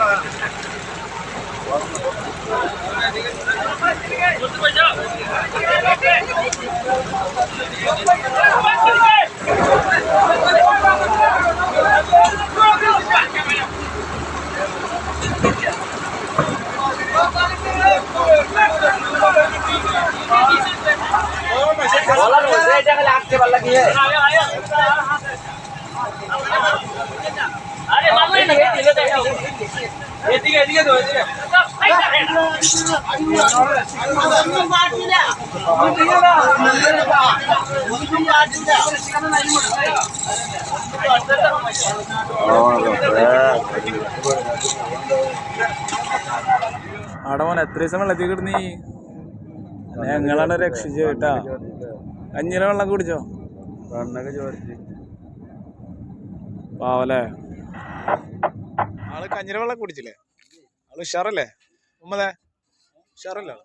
आगे आगे आगे അവിടെ മോൻ എത്ര ദിവസം വെള്ളത്തിൽ കിടന്നീ? ഞങ്ങളാണ് രക്ഷിച്ചു കേട്ടാ. അഞ്ഞില വെള്ളം കുടിച്ചോ? പാവല്ലേ? ആൾ കഞ്ഞിര വെള്ളം കുടിച്ചില്ലേ ആൾ ഉഷാറല്ലേ ഉമ്മതേ ഉഷാറല്ലേ?